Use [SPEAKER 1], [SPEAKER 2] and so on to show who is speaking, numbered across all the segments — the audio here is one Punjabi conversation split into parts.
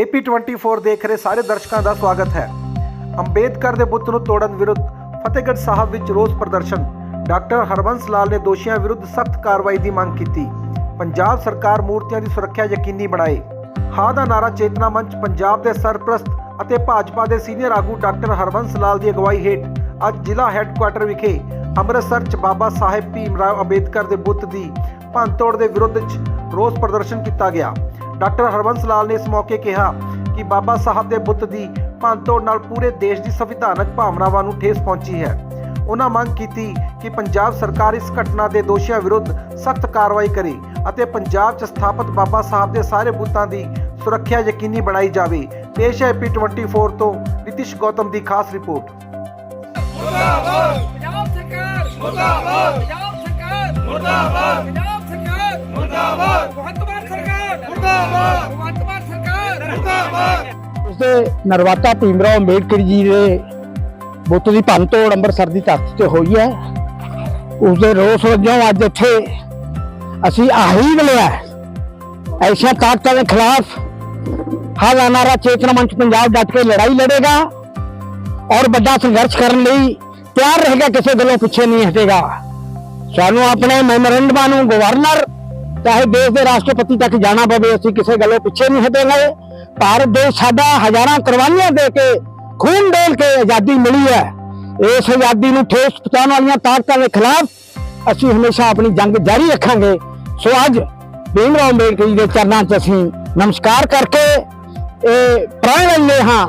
[SPEAKER 1] AP24 ਦੇਖ ਰਹੇ ਸਾਰੇ ਦਰਸ਼ਕਾਂ ਦਾ ਸਵਾਗਤ ਹੈ। ਅੰਬੇਦਕਰ ਦੇ ਬੁੱਤ ਨੂੰ ਤੋੜਨ ਵਿਰੁੱਧ ਫਤਿਹਗੜ੍ਹ ਸਾਹਿਬ ਵਿੱਚ ਰੋਸ ਪ੍ਰਦਰਸ਼ਨ। ਡਾਕਟਰ ਹਰਬੰਸ ਲਾਲ ਨੇ ਦੋਸ਼ੀਆਂ ਵਿਰੁੱਧ ਸਖਤ ਕਾਰਵਾਈ ਦੀ ਮੰਗ ਕੀਤੀ। ਪੰਜਾਬ ਸਰਕਾਰ ਮੂਰਤੀਆਂ ਦੀ ਸੁਰੱਖਿਆ ਯਕੀਨੀ ਬਣਾਏ। ਹਾਂ ਦਾ ਨਾਰਾ ਚੇਤਨਾ ਮੰਚ, ਪੰਜਾਬ ਦੇ ਸਰਪ੍ਰਸਤ ਅਤੇ ਭਾਜਪਾ ਦੇ ਸੀਨੀਅਰ ਆਗੂ ਡਾਕਟਰ ਹਰਬੰਸ ਲਾਲ ਦੀ ਅਗਵਾਈ ਹੇਠ ਅੱਜ ਜ਼ਿਲ੍ਹਾ ਹੈੱਡਕੁਆਟਰ ਵਿਖੇ ਅੰਮ੍ਰਿਤਸਰ ਚ ਬਾਬਾ ਸਾਹਿਬ ਭੀਮ ਰਾਓ ਅੰਬੇਦਕਰ ਦੇ ਬੁੱਤ ਦੀ ਭੰਨਤੋੜ ਦੇ ਵਿਰੁੱਧ ਚ ਰੋਸ ਪ੍ਰਦਰਸ਼ਨ ਕੀਤਾ ਗਿਆ। ਡਾਕਟਰ ਹਰਬੰਸ ਲਾਲ ਨੇ ਇਸ ਮੌਕੇ ਕਿਹਾ ਕਿ ਬਾਬਾ ਸਾਹਿਬ ਦੇ ਬੁੱਤ ਦੀ ਭੰਨਤੋੜ ਨਾਲ ਪੂਰੇ ਦੇਸ਼ ਦੀ ਸੰਵਿਧਾਨਕ ਭਾਵਨਾਵਾਂ ਨੂੰ ਠੇਸ ਪਹੁੰਚੀ ਹੈ। ਉਹਨਾਂ ਮੰਗ ਕੀਤੀ ਕਿ ਪੰਜਾਬ ਸਰਕਾਰ ਇਸ ਘਟਨਾ ਦੇ ਦੋਸ਼ੀਆਂ ਵਿਰੁੱਧ ਸਖਤ ਕਾਰਵਾਈ ਕਰੇ ਅਤੇ ਪੰਜਾਬ 'ਚ ਸਥਾਪਿਤ ਬਾਬਾ ਸਾਹਿਬ ਦੇ ਸਾਰੇ ਬੁੱਤਾਂ ਦੀ ਸੁਰੱਖਿਆ ਯਕੀਨੀ ਬਣਾਈ ਜਾਵੇ। ਪੇਸ਼ ਹੈ ਪੀ24 ਤੋਂ ਨਿਤਿਸ਼ ਗੌਤਮ ਦੀ ਖਾਸ ਰਿਪੋਰਟ।
[SPEAKER 2] ਪੰਜਾਬ ਸਰਕਾਰ! ਮੁਰਦਾਬਾਦ! ਪੰਜਾਬ ਸਰਕਾਰ! ਮੁਰਦਾਬਾਦ!
[SPEAKER 3] ਉਸਦੇ ਨਰਵਾਤਾ ਭੀਮਰਾਓ ਅੰਬੇਡਕਰ ਜੀ ਦੇ ਬੁੱਤ ਦੀ ਭੰਨ ਤੋੜ ਅੰਮ੍ਰਿਤਸਰ ਦੀ ਧਰਤੀ ਤੇ ਹੋਈ ਹੈ ਉਸਦੇ ਰੋਸ ਵਜੋਂ ਅੱਜ ਇੱਥੇ ਅਸੀਂ ਆਹੀਦ ਲਿਆ ਹੈ। ਐਸੀਆਂ ਤਾਕਤਾਂ ਦੇ ਖਿਲਾਫ ਹਰ ਆਨਾਰਾ ਚੇਤਨਾ ਮੰਚ ਪੰਜਾਬ ਡਟ ਕੇ ਲੜਾਈ ਲੜੇਗਾ ਔਰ ਵੱਡਾ ਸੰਘਰਸ਼ ਕਰਨ ਲਈ ਤਿਆਰ ਰਹੇਗਾ, ਕਿਸੇ ਗੱਲੋਂ ਪਿੱਛੇ ਨਹੀਂ ਹਟੇਗਾ ਸਾਨੂੰ ਆਪਣੇ ਮੈਮੋਰੈਂਡਮਾਂ ਨੂੰ ਗਵਰਨਰ ਚਾਹੇ ਦੇਸ਼ ਦੇ ਰਾਸ਼ਟਰਪਤੀ ਤੱਕ ਜਾਣਾ ਪਵੇ, ਅਸੀਂ ਕਿਸੇ ਗੱਲੋਂ ਪਿੱਛੇ ਨਹੀਂ ਹਟੇਗੇ। ਭਾਰਤ ਦੇ ਸਾਡਾ ਹਜ਼ਾਰਾਂ ਕੁਰਬਾਨੀਆਂ ਦੇ ਕੇ, ਖੂਨ ਡੋਲ ਕੇ ਆਜ਼ਾਦੀ ਮਿਲੀ ਹੈ। ਇਸ ਆਜ਼ਾਦੀ ਨੂੰ ਠੇਸ ਪਹੁੰਚਾਉਣ ਵਾਲੀਆਂ ਤਾਕਤਾਂ ਦੇ ਖਿਲਾਫ ਅਸੀਂ ਹਮੇਸ਼ਾ ਆਪਣੀ ਜੰਗ ਜਾਰੀ ਰੱਖਾਂਗੇ। ਸੋ ਅੱਜ ਭੀਮ ਰਾਓ ਅੰਬੇਡਕਰ ਜੀ ਦੇ ਚਰਨਾਂ 'ਚ ਅਸੀਂ ਨਮਸਕਾਰ ਕਰਕੇ ਇਹ ਪ੍ਰਣ ਲੈਂਦੇ ਹਾਂ,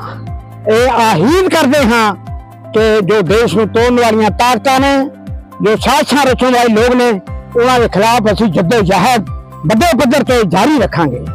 [SPEAKER 3] ਇਹ ਆਹੀਨ ਕਰਦੇ ਹਾਂ ਕਿ ਜੋ ਦੇਸ਼ ਨੂੰ ਤੋੜਨ ਵਾਲੀਆਂ ਤਾਕਤਾਂ ਨੇ, ਜੋ ਸਾਜ਼ਿਸ਼ਾਂ ਰਚਣ ਵਾਲੇ ਲੋਕ ਨੇ ਉਹਨਾਂ ਦੇ ਖਿਲਾਫ ਅਸੀਂ ਜੱਦੋ ਜਹਿਦ ਵੱਡੇ ਪੱਧਰ ਤੇ ਜਾਰੀ ਰੱਖਾਂਗੇ।